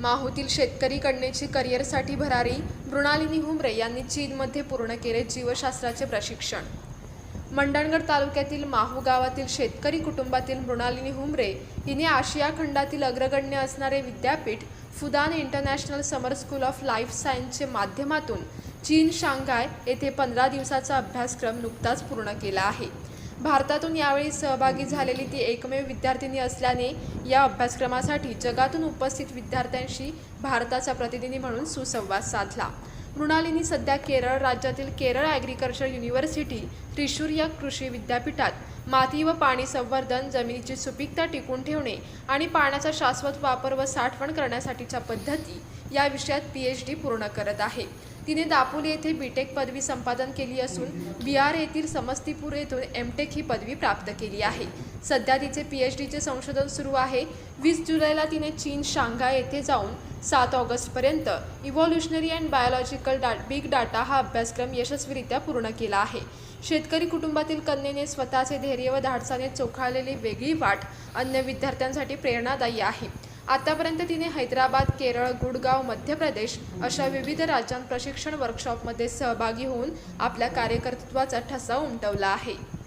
माहूतील शेतकरी कन्येची करिअरसाठी भरारी मृणालिनी हुमरे यांनी चीनमध्ये पूर्ण केले जीवशास्त्राचे प्रशिक्षण. मंडणगड तालुक्यातील माहू गावातील शेतकरी कुटुंबातील मृणालिनी हुमरे हिने आशिया खंडातील अग्रगण्य असणारे विद्यापीठ Fudan international summer school of life सायन्सचे माध्यमातून चीन शांघाय येथे पंधरा दिवसाचा अभ्यासक्रम नुकताच पूर्ण केला आहे. भारतातून यावेळी सहभागी झालेली ती एकमेव विद्यार्थिनी असल्याने या अभ्यासक्रमासाठी जगातून उपस्थित विद्यार्थ्यांशी भारताचा प्रतिनिधी म्हणून सुसंवाद साधला. मृणालिनी सध्या केरळ राज्यातील केरळ ॲग्रिकल्चर युनिव्हर्सिटी त्रिशूर या कृषी विद्यापीठात माती व पाणी संवर्धन जमिनीची सुपीकता टिकून ठेवणे आणि पाण्याचा शाश्वत वापर व साठवण करण्यासाठीच्या पद्धती या विषयात पी एच डी पूर्ण करत आहे. तिने दापोली येथे बीटेक पदवी संपादन केली असून बिहार येथील समस्तीपूर येथून एमटेक ही पदवी प्राप्त केली आहे. सध्या तिचे पी एच डीचे संशोधन सुरू आहे. वीस जुलैला तिने चीन शांघाय येथे जाऊन सात ऑगस्टपर्यंत इव्हॉल्युशनरी अँड बायोलॉजिकल डा बिग डाटा हा अभ्यासक्रम यशस्वीरित्या पूर्ण केला आहे. शेतकरी कुटुंबातील कन्येने स्वतःचे धैर्य व धाडसाने चोखाळलेली वेगळी वाट अन्य विद्यार्थ्यांसाठी प्रेरणादायी आहे. आतापर्यंत तिने हैदराबाद केरळ गुडगाव मध्य प्रदेश अशा विविध राज्यांत प्रशिक्षण वर्कशॉपमध्ये सहभागी होऊन आपल्या कार्यकर्तृत्वाचा ठसा उमटवला आहे.